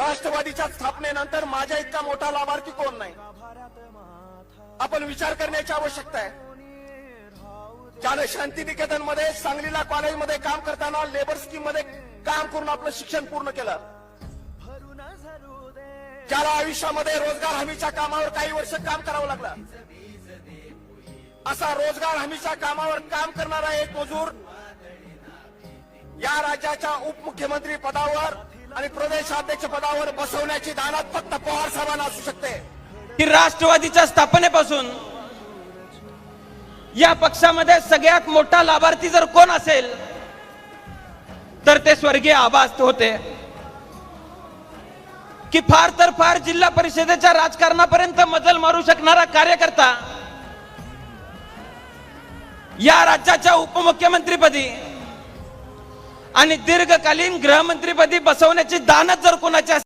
राष्ट्रवादीच्या स्थापनेनंतर माझ्या इतका मोठा लाभार्थी कोण नाही? आपण विचार करण्याची आवश्यकता आहे. ज्याने शांती निकेतनमध्ये सांगलीला कॉलेजमध्ये काम करताना लेबर स्कीममध्ये काम करून आपलं शिक्षण पूर्ण केलं. ज्याला आयुष्यामध्ये रोजगार हमीच्या कामावर काही वर्ष काम करावं लागलं. असा रोजगार हमीच्या कामावर काम करणारा एक मजूर या राज्याच्या उपमुख्यमंत्री पदावर आणि प्रदेशाध्यक्ष पदावर बसवण्याची दानात फक्त पवार साहेबांना असू शकते. की राष्ट्रवादीच्या स्थापनेपासून या पक्षामध्ये सगळ्यात मोठा लाभार्थी जर कोण असेल तर ते स्वर्गीय आभास होते. की फार तर फार जिल्हा परिषदेच्या राजकारणापर्यंत मजल मारू शकणारा कार्यकर्ता या राज्याच्या उपमुख्यमंत्रीपदी आणि दीर्घकालीन गृहमंत्रीपदी बसवण्याची दानच जर कोणाची